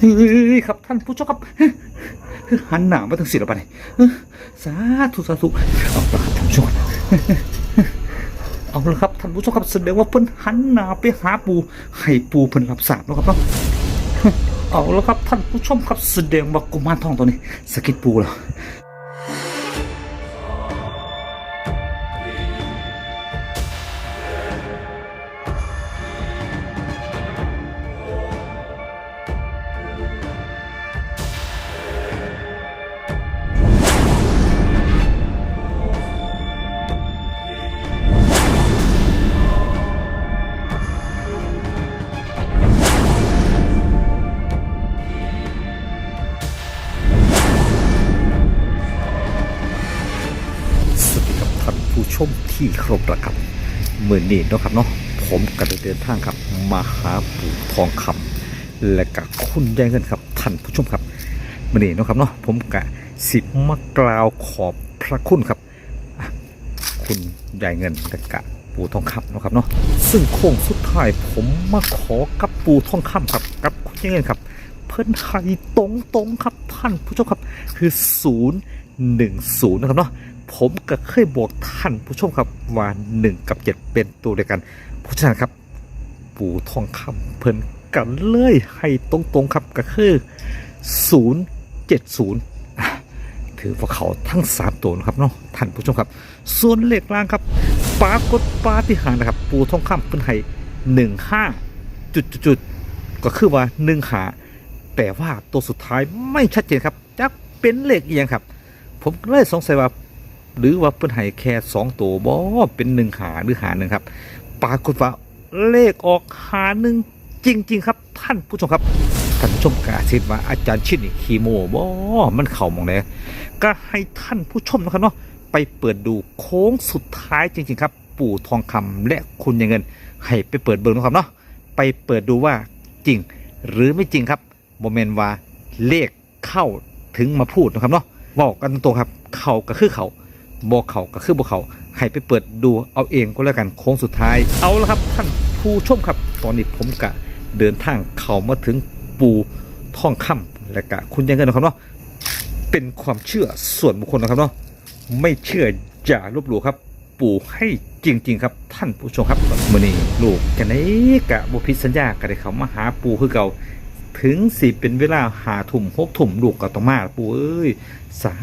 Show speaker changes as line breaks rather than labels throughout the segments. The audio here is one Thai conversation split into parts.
เฮ้ยครับท่านผู้ชมครับหันหน้ามาทางศิลปะนี่สาธุสาธุเอาละครับท่านผู้ชมครับเอาละครับท่านผู้ชมครับแสดงว่าเพิ่นหันหน้าไปหาปูให้ปูเพิ่นรับสาบแล้วครับเนาะเอาละครับท่านผู้ชมครับแสดงว่ากุมารทองตัวนี้สกิดปูแล้ว ที่เคารพนะครับเมื่อนี้นะครับเนาะผมก็ได้เดินทางครับมาหาปู่ทองคำและกับคุณยายเงินครับท่านผู้ชมครับเมื่อนี้นะครับเนาะผมกะสิบมากล่าวขอบพระคุณครับ คุณยายเงินและกะปู่ทองคำนะครับเนาะซึ่งโค้งสุดท้ายผมมาขอกับปู่ทองคำครับกับคุณยายเงินครับ เพิ่นให้ตรงตรงๆครับท่านผู้ชมครับคือศูนย์หนึ่งศูนย์นะครับเนาะ ผมก็เคยบอกท่านผู้ชมครับว่าหนึ่งกับเจ็ดเป็นตัวเดียวกันเพราะฉะนั้นครับปู่ทองคำเพิ่นกันเลยให้ตรงๆครับก็คือศูนย์เจ็ดศูนย์ถือว่าเขาทั้งสามตัวนะครับเนาะท่านผู้ชมครับ ส่วนเลขล่างครับปรากฏปาฏิหาริย์นะครับ ปู่ทองคำเพิ่นให้หนึ่งห้าจุดจุดๆก็คือว่าหนึ่งหาแต่ว่าตัวสุดท้ายไม่ชัดเจนครับจักเป็นเลขเอียงครับ ผมเลยสงสัยว่า หรือว่าเพิ่นให้แค่สองตัวบ่เป็นหนึ่งหาหรือหาหนึ่งครับ ปรากฏว่าเลขออกหาหนึ่งจริง ๆ ครับ ท่านผู้ชมครับท่านผู้ชมกาคิดว่าอาจารย์ชิดนี่คีโมบ่มันเข่ามองไหนก็ให้ท่านผู้ชมนะครับเนาะไปเปิดดูโค้งสุดท้ายจริง ๆ ครับ ปู่ทองคำและคุณยังเงิน ให้ไปเปิดเบิ่งนะครับเนาะไปเปิดดูว่าจริง หรือไม่จริงครับโมเมนต์ว่าเลขเข้าถึงมาพูดนะครับเนาะบอกกันตรงครับ เขาก็คือเขา บอกเขาก็คือบอกเขาให้ไปเปิดดูเอาเองก็แล้วกันโค้งสุดท้าย เอาละครับท่านผู้ชมครับ ตอนนี้ผมกะเดินทางเขามาถึงปูท่องคำและกะคุณยังเงินนะครับเนาะเป็นความเชื่อส่วนบุคคลนะครับเนาะไม่เชื่ออย่าลบหลู่ครับ ปู่ให้จริง ๆ ครับท่านผู้ชมครับมื่อนี้ลูกกันไอ้กะบุพิสัญญาก็ได้เขามาหาปู่คือเก่า ถึงสิเป็นเวลาหาทุ่มหกทุ่มลูกก็ต้องมาปูเอ้ย สา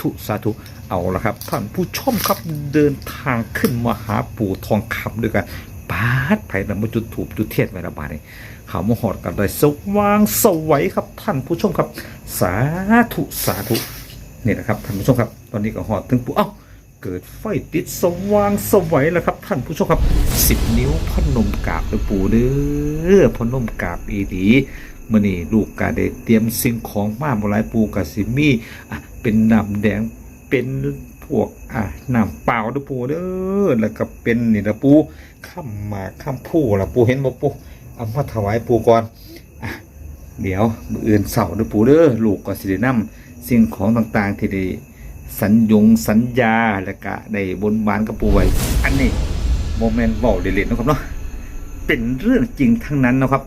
ธุสาธุเอาละครับ ท่านผู้ชมครับเดินทางขึ้นมาหาปู่ทองคำด้วยกันปาดไผ่นำมาจุดถูกจุดเทียนไว้ละบาดนี้เขาวมหอดกันเลยสว่างสวัยครับท่านผู้ชมครับ สาธุสาธุนี่นะครับท่านผู้ชมครับ ตอนนี้ก็หอดถึงปู่เอ้าเกิดไฟติดสว่างสวัยแล้วครับ ท่านผู้ชมครับสิบนิ้วพนมกราบหลวงปู่เด้อพนมกราบอีดี มื่อนี้ลูกกาได้เตรียมสิ่งของมาบหลายปูกับสิมีอะเป็นน้ำแดงเป็นพวกอะน้ำเปล่าด้อปูเด้อแล้วก็เป็นนี่ละปูข้ามหมากข้ามผู้ละปูเห็นบ่ปูเอามาถวายปูก่อนอะเดี๋ยวมืออื่นเสาร์ด้อปูเด้อลูกก็สิได้นำสิ่งของต่างๆที่ได้สัญญงสัญญาและกะได้บนบานกับปูไว้อันนี้โมเมนต์บอกเด่นๆนะครับเนาะเป็นเรื่องจริงทั้งนั้นนะครับ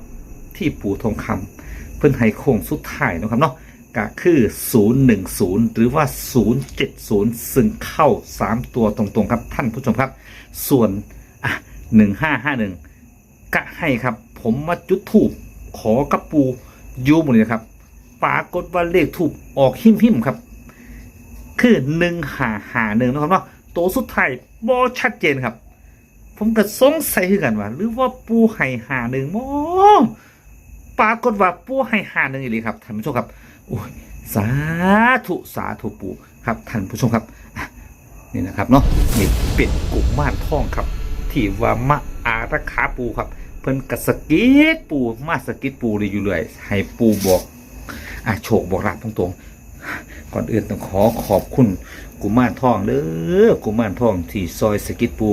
ที่ปู่ทองคำเพิ่นให้โค้งสุดท้ายนะครับเนาะก็คือ 010 หรือว่า 070 ซึ่งเข้า 3 ตัวตรงๆ ครับ ท่านผู้ชมครับ ส่วน อะ 1551 ก็ให้ครับ ผมมาจุดถูกขอกับปูยูหมดเลยครับปรากฏว่าเลขถูกออกหิมหิมครับ คือหนึ่งหาหาหนึ่งนะครับเนาะตัวสุดท้ายบอชัดเจนครับ ผมก็สงสัยคือกันว่า หรือว่าปูไห่หาหนึ่งมอ ปรากฏว่าปูไห่หาหนึ่งอีหลีครับท่านผู้ชมครับโอ้ยสาธุสาธุปูครับท่านผู้ชมครับนี่นะครับเนาะนี่เป็ดกุม่านทองครับ ที่ว่ามาอารักขาปูครับ เพิ่นกระสกิดปูมาสกิดปูเลยอยู่เลยให้ปูบอกอะโชคบอกลาบตรงๆก่อนอื่นต้องขอขอบคุณกุมารทองเด้อกุมารทองที่ซอยสกิดปู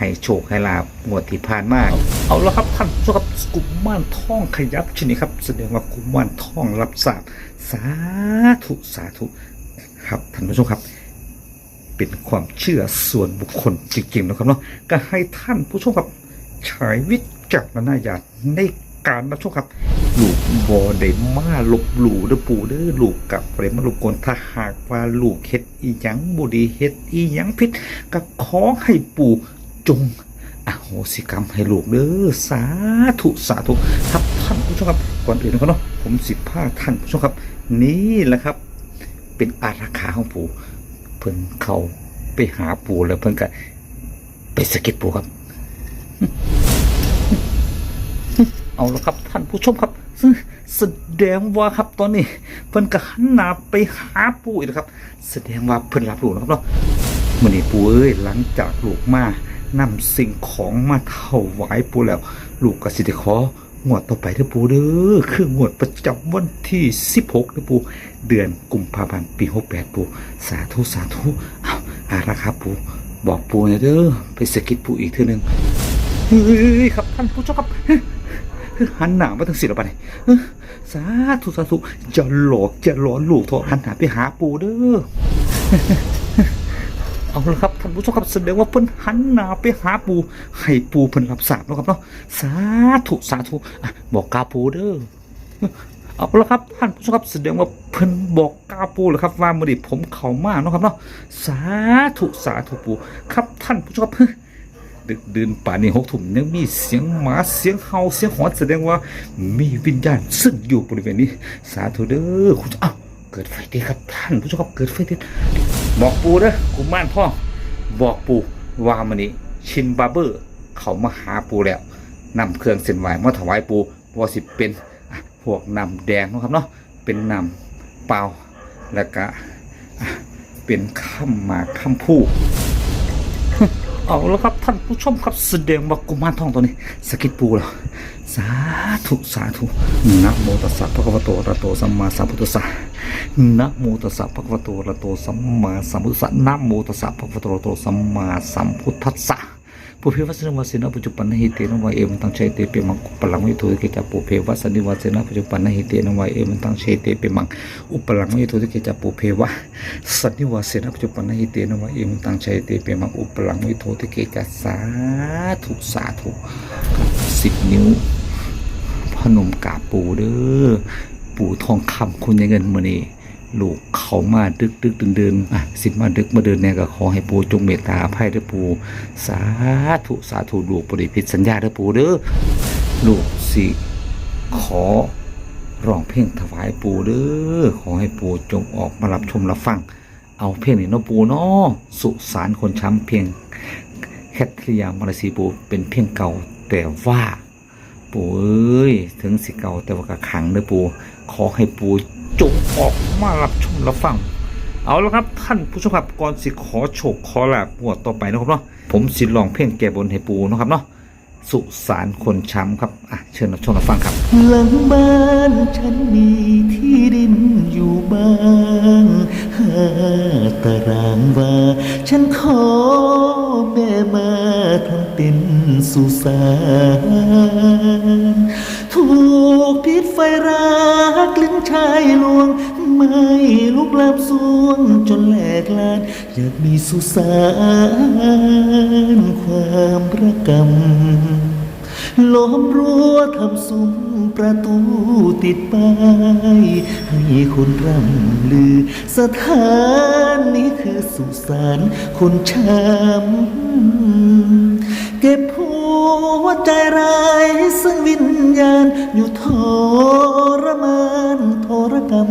ให้โชคให้ลาบงวดที่ผ่านมาเอาละครับท่านผู้ชมครับกุมารทองขยับชนิดครับแสดงว่ากุมารทองรับทราบสาธุสาธุครับท่านผู้ชมครับ เป็นความเชื่อส่วนบุคคลจริงๆนะครับเนาะก็ให้ท่านผู้ชมครับใช้วิจารณญาณในการรับชมครับลูกบอได้มาลบหลู่เด้อปู่เด้อลูกกับไปมาลบกวนถ้าหากว่าลูกเฮ็ดอีหยังบ่ดีเฮ็ดอีหยังผิดก็ขอให้ปู่ จงอโหสิกรรมให้ลูกเด้อสาธุสาธุครับท่านผู้ชมครับก่อนอื่นนะครับเนาะผมสิพาท่านผู้ชมครับ นี่แหละครับ เป็นอาราขาของปู่เพิ่นเขาไปหาปู่แล้วเพิ่นก็ไปสะกิดปู่ครับ เอาละครับท่านผู้ชมครับแสดงว่าครับตอนนี้ เพิ่นก็หันหน้าไปหาปู่อีกครับ แสดงว่าเพิ่นรับรู้นะครับเนาะมื้อนี้ปู่เอ้ยหลังจากลูกมา นำสิ่งของมาถวายปูแล้ว ลูกกสิได้ของวดต่อไปเด้อปูเด้อคืองวดประจำวันที่ 16เด้อปูเดือนกุมภาพันธ์ปี 68 ปู สาธุ สาธุเอาอาละครับปู บอกปูหน่อยเด้อไปสกิดปูอีกเทื่อนึงเฮ้ยครับท่านผู้ชมครับหันหน้ามาทางศิลปะนี่เอ้อสาธุสาธุจะหลอกจะหลอนลูกเถอะหันหน้าไปหาปูเด้อ เอาละครับท่านผู้ชมครับแสดงว่าเพิ่นหันหน้าไปหาปูให้ปูเพิ่นรับทราบแล้วครับเนาะสาธุสาธุบอกกาปูเด้อเอาละครับท่านผู้ชมครับแสดงว่าเพิ่นบอกกาปู่แล้วครับว่ามือนี้ผมเข้ามาเนะครับเนาะสาธุสาธุปูครับท่านผู้ชมครับดึกดื่นป่านนี้หกทุ่มยังมีเสียงหมาเสียงเห่าเสียงหอนแสดงว่ามีวิญญาณซึ่งอยู่บริเวณนี้ สาธุเด้อคุณอ้าวเกิดไฟติดครับท่านผู้ชมครับเกิดไฟติด บอกปูเด้อกุมานพ่อบอกปูว่ามันนี้ชินบาร์เบอร์ เขามาหาปูแล้วนำเครื่องเส้นไหวมาถวายปูว่าสิเป็นพวกนำแดงนะครับเนาะเป็นนำเปล่าแล้วก็อะเป็นข้ามมาข้ามผู้ เอาแล้วครับท่านผู้ชมครับแสดงว่ากุมารทองตัวนี้ สกิดปูแล้วสาธุสาธุนะโมตัสสะภะคะวะโตระโตสัมมาสัมพุทธัสสะนะโมตัสสะภะคะวะโตระโตสัมมาสัมพุทธัสสะนะโมตัสสะภะคะวะโตระหะโตสัมมาสัมพุทธัสสะ ปุเพวัสนิวาเสนะปัจจุปันนหิเตนะวะเอมันตังเชเตเปมังอุปลังวิโทติเกจาปุเพวัสนิวาเสนะปัจจุปันนหิเตนะวะเอมันตังเชเตเปมังอุปลังวิโทติเกจาปุเพวะสนนิวาเสนะปัจจุปันนหิเตนะวะเอมันตังเชเตเปมังอุปลังวิโทติเกจาสาธุสาธุสิบนิ้วพนมกาปูเด้อปู่ทองคำคุณยายเงินมือนี้ ลูกเขามาดึกดึกเดินเดินอะสิมาดึกมาเดินเนี่ยก็ขอให้ปูจงเมตตาอภัยเด้อปูสาธุสาธุลูกบริพิษสัญญาเด้อปูเด้อลูกสิขอร้องเพลงถวายปูเด้อขอให้ปูจงออกมารับชมรับฟัง เอาเพลงนี้เนาะปูเนาะสุสานคนช้ำเพียงแคทริยามรสีปูเป็นเพียงเก่าแต่ว่าปูเอ้ยถึงสิเก่าแต่ว่ากระขังเด้อปู ขอให้ปู จงออกมารับชมรับฟัง เอาละครับท่านผู้ชมครับก่อนสิขอโชคขอลาบงวดต่อไปนะครับเนาะผมสิลองเพลงแก้บนให้ปูนะครับเนาะสุสานคนช้ำครับอะเชิญรับชมรับฟังครับ
หลังบ้านฉันมีที่ดินอยู่บ้างห้าตารางวาฉันขอ แม่มาทำเป็นสุสานถูกพิษไฟรักลิ้นชายลวง ไม่ลุกลามสวงจนแหลกลาน อยากมีสุสานความระกำ ล้อมรั้วทำซุ้มประตูติดป้ายให้คนร่ำลือ สถานนี้คือสุสานคนช้ำเก็บหัวใจร้ายซึ่งวิญญาณอยู่ทรมานทรกรรม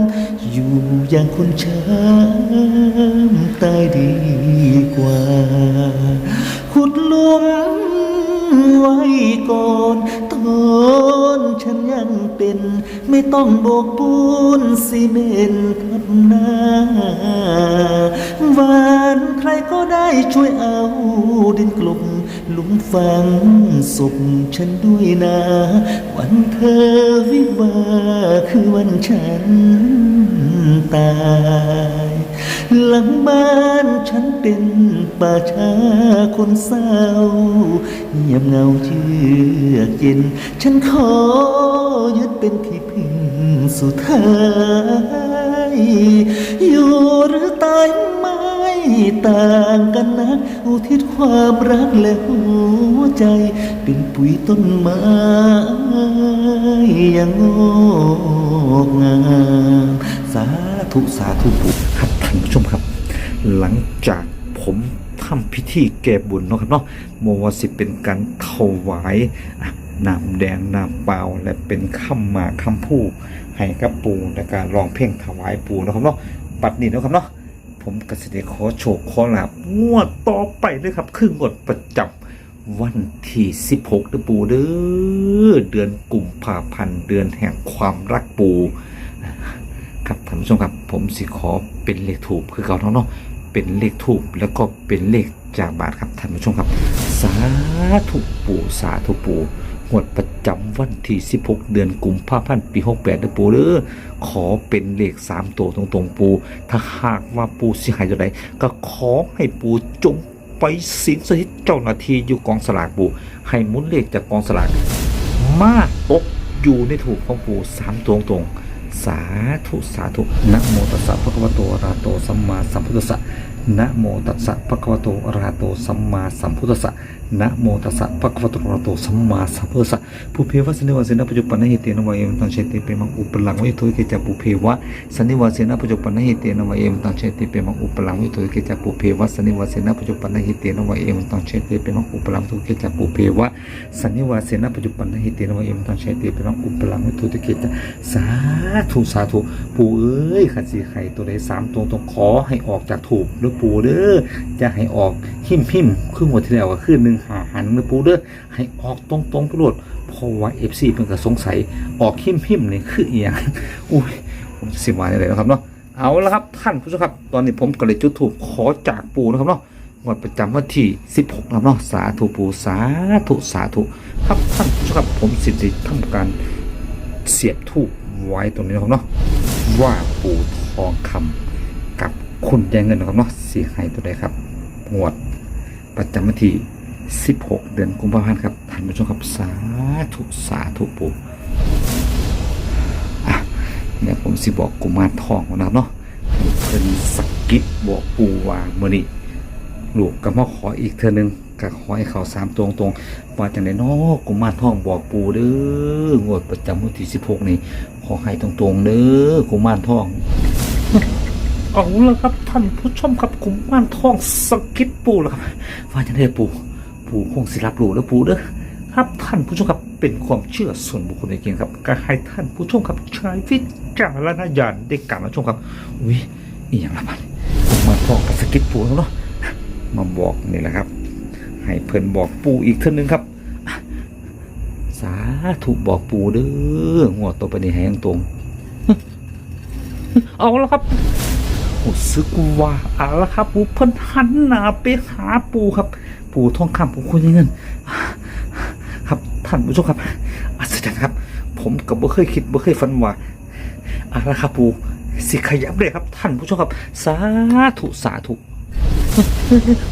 อยู่อย่างคนช้ำตายดีกว่า ขุดลุม ไว้ก่อนตอนฉันยังเป็น ไม่ต้องโบกปูนซีเมนทับหน้าวานใครก็ได้ช่วยเอาดินกลบหลุมฝังศพฉันด้วยนะ วันเธอวิวาคือวันฉันตาย หลังบ้านฉันเป็นป่าช้าคนเศร้าเงียบเงาเยือกเย็น ฉันขอยึดเป็นที่พึ่งสุดท้ายอยู่หรือตายไม่ต่างกันนะอุทิศความรักและหัวใจ เป็นปุ๋ยต้นไม้ยังงอกงาม สาธุสาธุ
ครับ ท่านผู้ชมครับ หลังจากผมทำพิธีแก้บุญเนาะครับเนาะโมวาสิเป็นการถวายน้ำแดงน้ำเปล่าและเป็นคำมาคำพูให้กับปูในการร้องเพลงถวายปูนะครับเนาะบัดนี้นะครับเนาะผมกสิเดขอโชคขอลาบงวดต่อไปเลยครับ คืองวดประจำวันที่ 16เดือนปูเด้อเดือนกุมภาพันธ์เดือนแห่งความรักปู ครับท่านผู้ชมครับ ผมสิขอเป็นเลขถูกคือเก่าเนาะเนาะเป็นเลขถูกแล้วก็เป็นเลขจากบาทครับท่านผู้ชมครับ สาธุปู่สาธุปู่งวดประจำวันที่ 16 เดือนกุมภาพันธ์ปี68เด้อปู่เด้อขอเป็นเลข 3 ตัวตรงๆปู่ถ้าหากว่าปู่สิหายตัวใดก็ขอให้ปู่จงไปสินสถิตเจ้าหน้าที่อยู่กองสลากปู่ให้มุนเลขจากกองสลากมาตกอยู่ในถูกของปู่สามตัวตรงๆ สาธุสาธุนะโมตัสสะภะคะวะโตอะระหะโตสัมมาสัมพุทธัสสะนะโมตัสสะภะคะวะโตอะระหะโตสัมมาสัมพุทธัสสะ นะโมตัสสะภะคะวะโตอะระหะโตสัมมาสัมพุทธัสะผู้เพวะสันนิวาเสนะปัจจุปันนหิเตนะวะเอมตังเชติเปมังอุปลังวิโทยเกจาปุเพวะสันนิวาเสนะปัจจุปันนหิเตนะวะเอมตังเชติเปมังอุปลังวิโทยเกจาปุเพวะสันนิวาเสนะปัจจุปันนหิเตนะวะเอมตังเชติเปมังอุปลังวิโทยเกจาปุเพวะสันนิวาเสนะปัจจุบันนหิเตนะวะเอมตังเชัยเป็นน้องอุปลังวิทุติเกตะสาธุสาธุปู่เอ้ยขันสีไข่ตัวใดสามตัวตรงขอให้ออกจากถูกหรือปู่เด้อจะให้ออกหิมหิมครึ่งวันที่แล้วก็คือหนึ่งหาหันหรือปู่เด้อให้ออกตรงตรงๆไปโลดเพราะว่าเอฟซีเพิ่นก็สงสัยออกหิมหิมนี่คือเอียงอุ้ยผมสิมาได้เลยนะครับเนาะเอาละครับท่านผู้ชมครับ ตอนนี้ผมก็เลยจุดถูกขอจากปูนะครับเนาะงวดประจำวันที่ 16นะครับเนาะสาธุปูสาธุสาธุครับท่านผู้ชมครับผมสิทธิทำการเสียบทูบไว้ตรงนี้นะครับเนาะว่าปูทองคำกับคุณยายเงินนะครับเนาะสีให้ตัวใดครับงวดประจำวันที่ 16 เดือนกุมภาพันธ์ครับท่านผู้ชมครับสาธุสาธุปูอะเนี่ยผมสิบอกกุมารทองนะครับเนาะเพิ่นสกกิดบอกปูว่าเมื่อนี้ลูกก็มาขออีกเทื่อนึงก็ขอให้เขาสามตรงตรงว่าจังไดเนาะกุมารทองบอกปู่เด้องวดประจำวันที่16นี่ขอให้ตรงตรงเด้อกุมารทองเอาละครับท่านผู้ชมครับกุมารทองสกกิดปู่ล้วครับว่าจังไดปู่ ปู่คงสิรับรู้แล้วปู่เด้อครับท่านผู้ชมครับเป็นความเชื่อส่วนบุคคลเองครับก็ให้ท่านผู้ชมครับใช้วิจารณญาณในการรับชมครับอุ้ยอีหยังละบัดกุมารทองกับสกกิดปู่แล้วเนาะมาบอกนี่แหละครับ ให้เพิ่นบอกปู่อีกเท่านึงครับสาธุบอกปู่เด้องวต่อไปนี้ให้ตรง เอาละครับโอ้ซึกว่าเอาละครับปู่เพิ่นหันหน้าไปหาปู่ครับ ปู่ทองคำผมคุยเงิน ครับท่านผู้ชมครับ อัศจรรย์ครับ ผมก็บ่เคยคิดบ่เคยฝันว่าอาละครับปู่สิขยับเลยครับ ท่านผู้ชมครับ สาธุสาธุ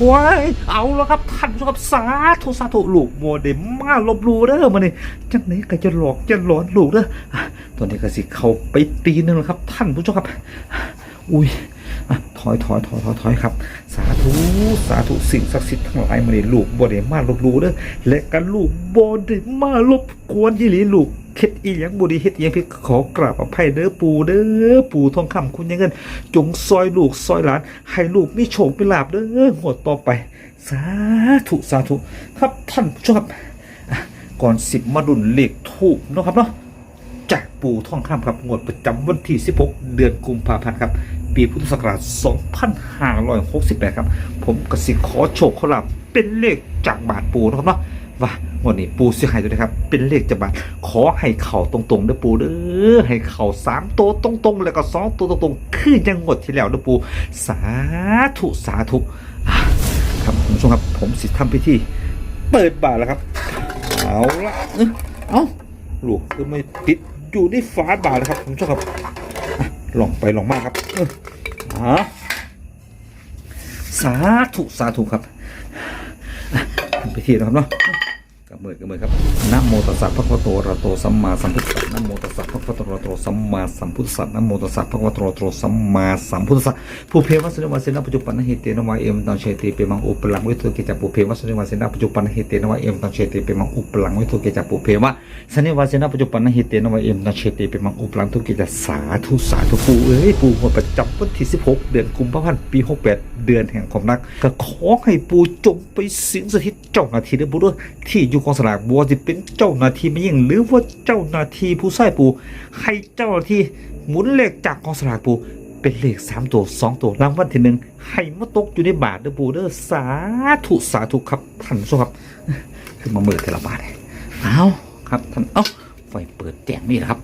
ว้ายเอาแล้วครับท่านผู้ชมครับสาธุสาธุลูกโมเดมมาลบลูเด้อมาเนี่ยจังไหนก็จะหลอกจะหลอนลูกเด้อตอนนี้ก็สิเข้าไปตีนึงแล้วครับ ท่านผู้ชมครับ อุ้ย อะถอยถอยถอยถอยถอยครับ สาธุสาธุสิ่งศักดิ์สิทธิ์ทั้งหลายมาเนี่ยลูกโมเดมาลบลูเด้อและกันลูกโมเดมาลบกวนยี่หลีลูกเฮ็ดอีหยังบุดีเฮ็ดอีหยังพี่ขอกราบอภัยเด้อปู่เด้อปู่ทองคำคุณยังเงิน จงซอยลูกซอยหลาน ให้ลูกมีโชคมีลาบเด้อหวดต่อไป สาธุสาธุครับท่านผู้ชมครับก่อนสิบมาดุลเลขทูบเนาะครับเนาะ จากปูท่องคำครับงวดประจำวันที่ 16 เดือนกุมภาพันธ์ครับ ปีพุทธศักราช 2568 ครับ ผมกสิขอโชคขอลาบเป็นเลขจากบาทปูนะครับเนาะว่าวันนี้ปูเสียหายตัวนะครับ เป็นเลขจากบาท ขอให้เข่าตรงๆเด้อปูเด้อให้เข่าสามตัวตรงๆ แล้วก็สองตัวตรงๆคือยังงวดที่แล้วเด้อปู สาธุสาธุครับคุณผู้ชมครับผมสิทำพิธีเปิดบาทแล้วครับ เอาละเอ้ยเอ้าลูกคือไม่ติด อยู่ในฝาบาทแล้วครับผมชอบครับลองไปลองมาครับอออะสาธุสาธุครับอะทำพิธีแล้วครับเนาะ ก็กับมือกับมือครับนะโมตัสสะภะคะวะโตอะระโตสัมมาสัมพุทธัสสะนะโมตัสสะภะคะวะโตอะระโตสัมมาสัมพุทธัสสะนะโมตัสสะภะคะวะโตอะระโตสัมมาสัมพุทธัสสะผู้เพวัสนิวาสินปัจจุปันนหิเตนะวะเอมตังเชติเปมังอุปลังวิทุกิจจปุเพวัสนิวาสินปัจจุปันนหิเตนะวะเอมตังเชติเปมังอุปลังวิทุกิจจปุเพวะสนิวาสินปัจจุปันนหิเตนะวะเอมตังเชติเปมังอุปลังทุกิจสาธุสาธุปูเอ้ยปูหมดประจำวันที่16 เดือนกุมภาพันธ์ปี68 เดือนแห่งความรักก็ขอให้ปูจงไปสิงสถิตเจ้าหน้าที่เด้อปูเด้อที่อยู่องสลากบัวจะเป็นเจ้าหน้าที่ไม่ยิ่งหรือว่าเจ้าหน้าที่ผู้ใส่ปูให้เจ้าหน้าที่หมุนเลขจากกองสลากปูเป็นเลขสามตัวสองตัวรางวัลที่หนึ่งให้มาตกอยู่ในบาทเด้อปูเด้อสาธุสาธุครับท่านผู้ชมครับคือมาเมือแต่ละบาทเลยเอาครับท่านเอ้าไฟเปิดแจงนี่นะครับ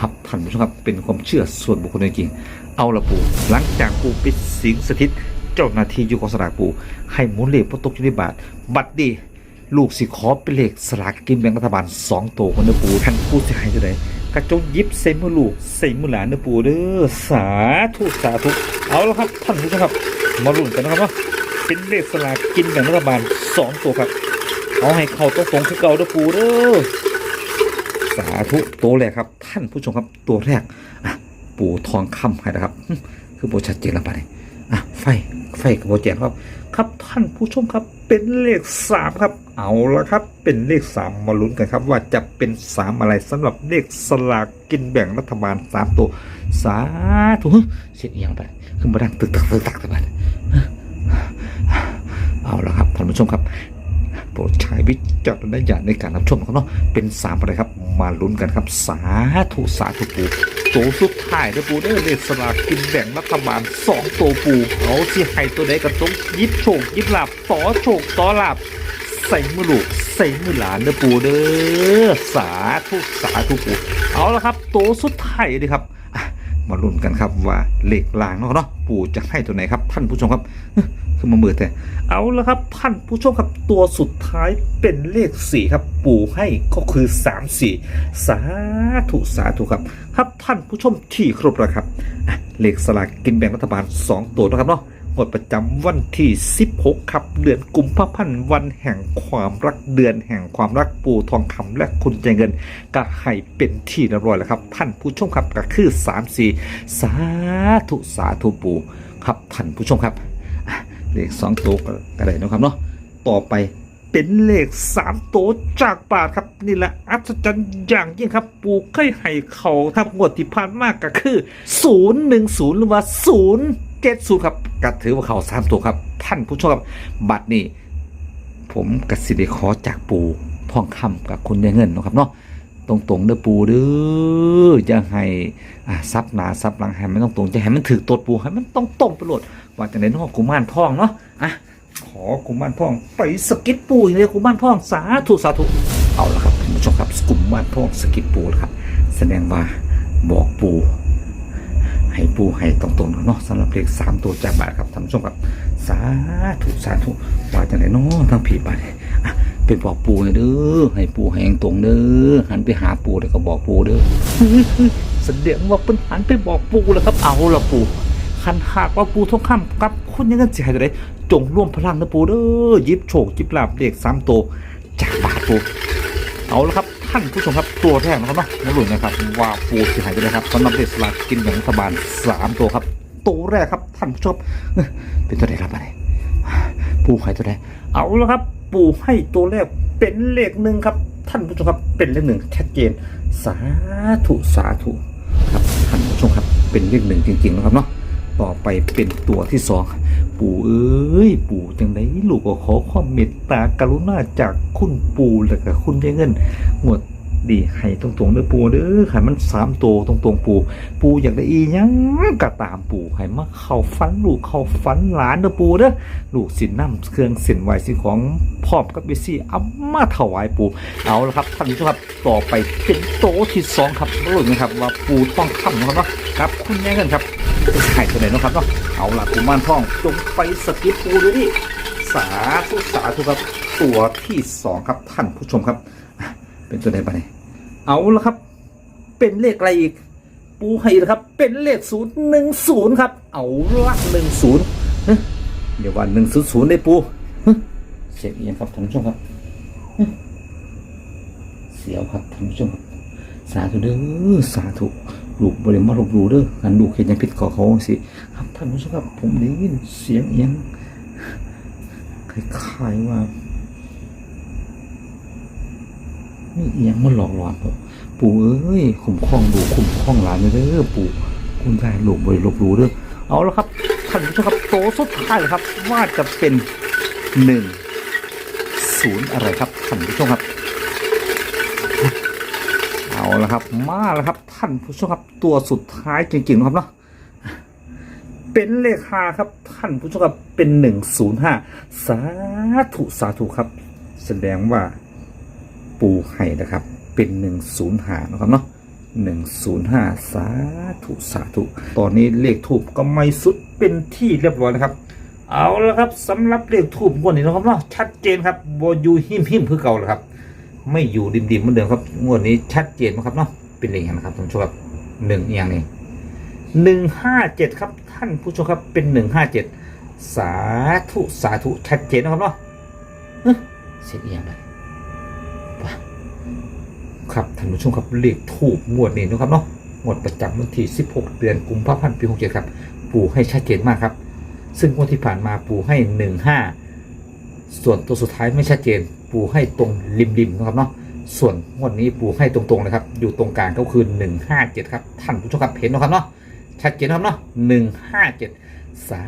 ครับท่านผู้ชมครับเป็นความเชื่อส่วนบุคคลจริงเอาละปูหลังจากปูไปสิงสถิตเจ้าหน้าที่อยู่กองสลากปูให้หมุนเลขพอตกอยู่ในบาทบัตรดี ลูกสิขอเป็นเลขสลากกินแบ่งรัฐบาลสองตัวคนเด้อปูท่านผู้เสียหายจะไดกระจงยิบใส่มือลูกใส่มือหลานเด้อปูเด้อสาธุสาธุเอาละครับท่านผู้ชมครับ มาลุ้นกันนะครับว่าเป็นเลขสลากกินแบ่งรัฐบาลสองตัวครับ เอาให้เข้าตรงๆคือเก่าเด้อปูเด้อสาธุตัวแรกครับ ท่านผู้ชมครับตัวแรกอะปูทองคำให้นะครับ คือโบชัดเจนแล้วไปอะไฟไฟกับโบแจงครับ ครับท่านผู้ชมครับเป็นเลขสามครับ เอาละครับเป็นเลขสามมาลุ้นกันครับ ว่าจะเป็นสามอะไรสำหรับเลขสลากกินแบ่งรัฐบาลสามตัว สาธุเสียงเอียงไปขึ้นมาดังตึกตักตึกตักตึกตักเอาละครับท่านผู้ชมครับโปรดใช้วิจารณญาณในการรับชมครับเนาะเป็นสามอะไรครับ มาลุ้นกันครับ สาธุสาธุปูตัวสุดท้ายนะปูได้เลขสลากกินแบ่งรัฐบาลสองตัวปูเอาสิให้ตัวใดกระจงยิบโชคยิบหลาบต่อโชคต่อหลาบ ใส่มือลูกใส่มือหลานเด้อปูเด้อสาธุสาธุปูเอาละครับตัวสุดท้ายเลยครับมาลุ้นกันครับว่าเลขลางเนาะเนาะปู่จะให้ตัวไหนครับ ท่านผู้ชมครับคือมามือแต่เอาละครับ ท่านผู้ชมครับตัวสุดท้ายเป็นเลขสี่ครับ ปู่ให้ก็คือสามสี่สาธุสาธุครับ ครับท่านผู้ชมที่ครบแล้วครับอะเลขสลากกินแบ่งรัฐบาลสองตัวนะครับเนาะ งวดประจำวันที่ 16 ครับ เดือนกุมภาพันธ์วันแห่งความรักเดือนแห่งความรักปูทองคำและคุณใจเงินก็ให้เป็นที่เรียบร้อยแล้วครับ ท่านผู้ชมครับก็คือ 3 4 สาธุสาธุปูครับท่านผู้ชมครับเลขสองตัวก็ได้นะครับเนาะต่อไปเป็นเลขสามตัวจากบาครับนี่แหละอัศจรรย์อย่างยิ่งครับ ปูเคยให้เขาทับงวดที่ผ่านมากก็คือ 010 หรือว่า 070ครับก็ถือว่าเขาสามตัวครับ ท่านผู้ชมครับบัตรนี่ผมกสิได้ขอจากปูทองคำกับคุณยายเงินเนาะครับเนาะตรงๆเด้อปูเด้อจะให้ซับหนาซับหลังให้มันต้องตรงจะให้มันถือตัวปูให้มันต้องตรงไปโหลดว่าจากไหนน้องกุมารทองเนาะอะขอกุมารทองไปสกิดปูอย่างเดียวกุมารทองสาธุสาธุเอาละครับท่านผู้ชมครับกุมารทองสกิดปูครับ แสดงว่าบอกปู ให้ปูให้ตรงๆเนาะสำหรับเลขสามตัวจากบาทครับท่านผู้ชมครับสาธุสาธุว่าจากไหนเนาะทั้งผีบาทเป็นบอกปูเลยเด้อให้ปูให้ตรงเด้อหันไปหาปูแล้วก็บอกปูเด้อเฮ้ยเฮ้ยแสดงว่าเป็นหันไปบอกปูแล้วครับเอาละปูคันหากว่าปูทองคำกับคุณยังกันเสียหายจะได้จงร่วมพลังนะปูเด้อยิบโฉกยิบลาบเด็กสามตัวจากบาทปูเอาละครับ ท่านผู้ชมครับตัวแรกนะครับเนาะมาลุ้นนะครับว่าปูเสียหายจะได้ครับสำหรับเด็กสลากกินแบ่างรัฐบาลสามตัวครับ ตัวแรกครับท่านผู้ชมเป็นตัวไหนครับอะไรปูให้ตัวไหนเอาและครับ ปูให้ตัวแรกเป็นเลขหนึ่งครับ ท่านผู้ชมครับเป็นเลขหนึ่งชัดเจนสาธุสาธุครับท่านผู้ชมครับเป็นเลขหนึ่งจริงๆนะครับเนาะต่อไปเป็นตัวที่สอง ปู่เอ้ยปู่จังไดลูกก็ขอความเมตตากรุณาจากคุณปู่และก็คุณได้เงินงวดดีให้ตรงๆเด้อปู่เด้อให้มันสามตัวตรงๆปู่ปู่อยากได้อียังก็ตามปู่ให้มาเข้าฝันลูกเข้าฝันหลานเด้อปู่เด้อลูกสินน้ำเครื่องสินไหวสินของพร้อมกับเบซี่อามาถวายปู่เอาละครับท่านผู้ชมครับต่อไปเป็นโตที่สองครับรู้ไหมครับว่าปู่ต้องทำนะครับนะครับคุณแม่กันครับ ไข่ตัวไหนนะครับเนาะเอาล่ะกุมารทองจงไปสกิปปูดูดิสาธุสาธุครับ ตัวที่สองครับท่านผู้ชมครับ เป็นตัวไหนบ้างเนี่ยเอาละครับ เป็นเลขอะไรอีก ปูให้นะครับ เป็นเลขศูนย์หนึ่งศูนย์ครับ เอาละหนึ่งศูนย์เดี๋ยวว่าหนึ่งศูนย์ศูนย์ได้ปูเฮ้ยเช็คอีกครับท่านผู้ชมครับ เสียวครับท่านผู้ชมครับ สาธุเด้อสาธุ ลูกบริมาลบหลู่เด้อกันลูกเห็นยังผิดขอเขาสิครับท่านผู้ชมครับผมได้ยินเสียงเอียงคล้ายๆว่านี่เอียงมันหลอกหลอนผมปู่เอ้ยคุ้มครองลูกคุ้มครองหลานเด้อปู่คุณยายลูกบริลบหลู่เด้อเอาและครับท่านผู้ชมครับโตสุดท้ายเลยครับ ว่าจะเป็นหนึ่งศูนย์อะไรครับท่านผู้ชมครับ เอาละครับ มาแล้วครับ ท่านผู้ชมครับตัวสุดท้ายจริงๆนะครับเนาะเป็นเลขห้าครับ ท่านผู้ชมครับเป็นหนึ่งศูนย์ห้าสาธุสาธุครับ แสดงว่าปูไห่นะครับ เป็นหนึ่งศูนย์ห้านะครับเนาะหนึ่งศูนย์ห้าสาธุสาธุตอนนี้เลขทูบก็ไม่สุดเป็นที่เรียบร้อยนะครับ เอาละครับสำหรับเลขทูบงวดนี้นะครับเนาะชัดเจนครับโบยูหิมหิมคือเก่าแล้วครับ ไม่อยู่ดิมดิมๆเหมือนเดิมครับงวดนี้ชัดเจนนะครับเนาะเป็นเลขอะครับท่านผู้ชมครับหนึ่งเอียงนี่หนึ่งห้าเจ็ดครับ ท่านผู้ชมครับเป็นหนึ่งห้าเจ็ดสาธุสาธุชัดเจนนะครับเนาะเอ้เสียงเอียงเลยว้าครับท่านผู้ชมครับเลขถูกงวดนี้นะครับเนาะงวดประจำวันที่ 16 เดือนกุมภาพันธ์ปี67ครับ ปู่ให้ชัดเจนมากครับ ซึ่งงวดที่ผ่านมาปู่ให้หนึ่งห้าส่วนตัวสุดท้ายไม่ชัดเจน ปูให้ตรงริมๆนะครับเนาะส่วนงวดนี้ปูให้ตรงๆเลยครับ อยู่ตรงกลางก็คือหนึ่งห้าเจ็ดครับ ท่านผู้ชมครับเห็นนะครับเนาะชัดเจนครับเนาะหนึ่งห้าเจ็ดสา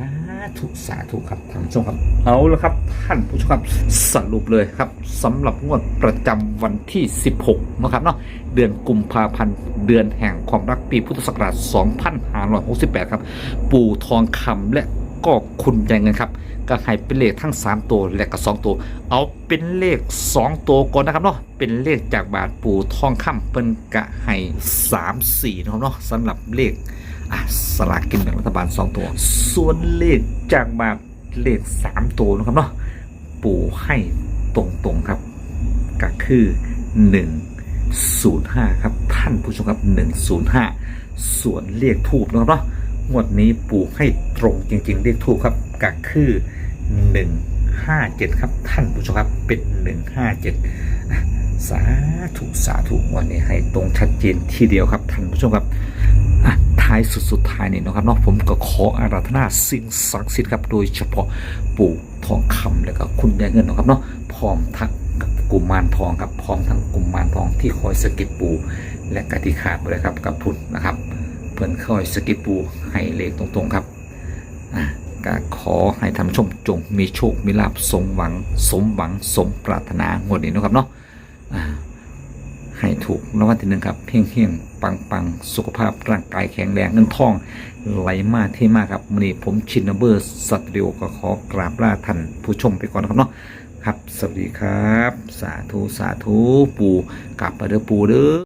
ธุสาธุครับท่านผู้ชมครับเอาละครับ ท่านผู้ชมครับสรุปเลยครับสำหรับงวดประจำวันที่ 16 นะครับเนาะเดือนกุมภาพันธ์เดือนแห่งความรักปีพุทธศักราช 2568 ครับ ปู่ทองคำและ ก็คุณยายเงินครับ ก็ให้เป็นเลขทั้ง 3 ตัวและก็2ตัว เอาเป็นเลข 2 ตัวก่อนนะครับเนาะเป็นเลขจากบาทปู่ทองคำเป็นกะให้3 4นะครับเนาะสำหรับเลขอะสลากกินแบ่งรัฐบาล 2 ตัว ส่วนเลขจากบาทเลข 3 ตัวนะครับเนาะปู่ให้ตรงๆครับ ก็คือ 105 ครับ ท่านผู้ชมครับ 105 ส่วนเลขทูบนะครับเนาะ งวดนี้ปู่ให้ตรงจริง ๆเลขทูบครับก็คือ157ครับท่านผู้ชมครับเป็น157อะสาธุสาธุวันนี้ให้ตรงชัดเจนทีเดียวครับท่านผู้ชมครับท้ายสุดสุดท้ายนี่นะครับเนาะผมก็ขออาราธนาสิ่งศักดิ์สิทธิ์ครับโดยเฉพาะปู่ทองคำแล้วก็คุณยายเงินนะครับเนาะพร้อมทั้งก,กุมารทองครับพร้อมทั้งกุมารทองที่คอยสะกิดปู่และกติขาดไปเลยครับกับพุทธนะครับ เพื่อนค่อยสกิดปูให้เลขตรงๆครับอะก็ขอให้ท่านผู้ชมจงมีโชค มีลาภสมหวัง สมหวังสมปรารถนางวดนี้นะครับเนาะอ่าให้ถูกรางวัลที่หนึ่งครับเพียงเพียงปังปังสุขภาพร่างกายแข็งแรงเงินทองไหลมาเท่มากครับวันนี้ผมชินเบอร์สตูดิโอก็ขอกราบลาท่านผู้ชมไปก่อนนะครับเนาะครับ สวัสดีครับ สาธุ สาธุ ปูกลับมาเด้อปูเด้อ